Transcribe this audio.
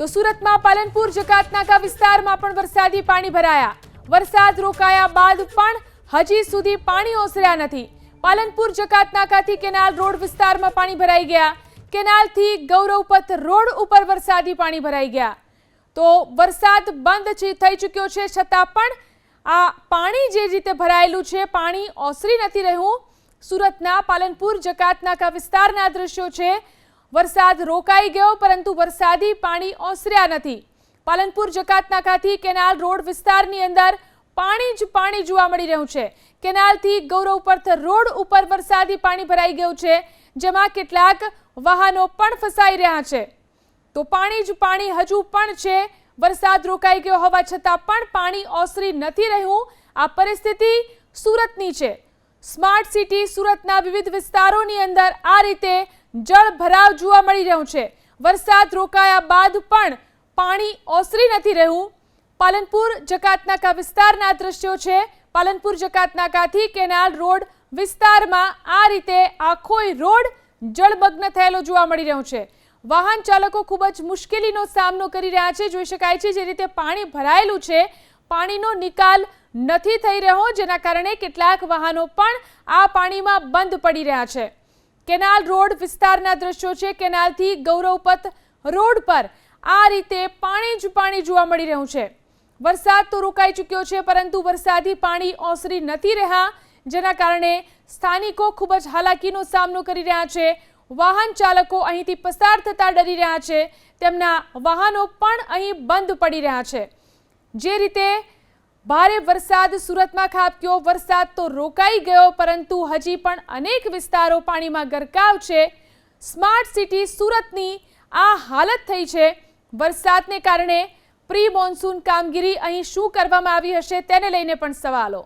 તો સુરતમાં પાલનપુર જકાતનાકા વિસ્તારમાં પણ વરસાદી પાણી ભરાયા. વરસાદ રોકાયા બાદ પણ હજી સુધી પાણી ઓસર્યા નથી. પાલનપુર જકાતનાકાથી કેનાલ રોડ વિસ્તારમાં પાણી ભરાઈ ગયા. કેનાલથી ગૌરવપથ રોડ ઉપર વરસાદી પાણી ભરાઈ ગયા. તો વરસાદ બંધ થઈ ચૂક્યો છે, છતાં પણ આ પાણી જે રીતે ભરાયેલું છે, પાણી ઓસરી નથી રહ્યું. સુરતના પાલનપુર જકાતનાકા વિસ્તારના દ્રશ્યો છે. વરસાદ રોકાઈ ગયો, પરંતુ વરસાદી પાણી ઓસર્યા નથી. પાલનપુર જકાતનાકાથી કેનાલ રોડ વિસ્તારની અંદર પાણી જ પાણી જોવા મળી રહ્યું છે. કેનાલથી ગૌરવ પર્થ રોડ ઉપર વરસાદી પાણી ભરાઈ ગયું છે, જેમાં કેટલાક વાહનો પણ ફસાઈ રહ્યા છે. તો પાણી જ પાણી હજુ પણ છે, વરસાદ રોકાઈ ગયો હોવા છતાં પણ પાણી ઓસરી નથી રહ્યું. આ પરિસ્થિતિ સુરતની છે. સ્માર્ટ સિટી સુરતના વિવિધ વિસ્તારોની અંદર આ રીતે જળ ભરાવ જોવા મળી રહ્યું છે. વરસાદ રોકાયા બાદ પણ પાણી ઓસરી નથી રહ્યું. પાલનપુર, જકાતનાકા વિસ્તારના દ્રશ્યો છે. પાલનપુર, જકાતનાકાથી કેનાલ રોડ વિસ્તારમાં આ રીતે આખોય રોડ જળમગ્ન થયેલો જોવા મળી રહ્યો છે. વાહન ચાલકો ખૂબ જ મુશ્કેલીનો સામનો કરી રહ્યા છે. જોઈ શકાય છે, જે રીતે પાણી ભરાયેલું છે, પાણીનો નિકાલ નથી થઈ રહ્યો, જેના કારણે કેટલાક વાહનો પણ આ પાણીમાં બંધ પડી રહ્યા છે. કેનાલ રોડ વિસ્તારના દ્રશ્યો છે. કેનાલથી ગૌરવપથ રોડ પર આ રીતે પાણી જ પાણી જોવા મળી રહ્યું છે. વરસાદ તો રોકાઈ ચૂક્યો છે, પરંતુ વરસાદી પાણી ઓસરી નથી રહ્યા, જેના કારણે સ્થાનિકો ખૂબ જ હાલાકીનો સામનો કરી રહ્યા છે. વાહન ચાલકો અહીંથી પસાર થતા ડરી રહ્યા છે. તેમના વાહનો પણ અહીં બંધ પડી રહ્યા છે. જે રીતે ભારે વરસાદ સુરતમાં ખાબક્યો વરસાદ તો રોકાઈ ગયો, પરંતુ હજી પણ અનેક વિસ્તારો પાણીમાં ગરકાવ છે. સ્માર્ટ સિટી સુરતની આ હાલત થઈ છે. વરસાદને કારણે પ્રી મોન્સૂન કામગીરી અહીં શું કરવામાં આવી હશે તેને લઈને પણ સવાલો.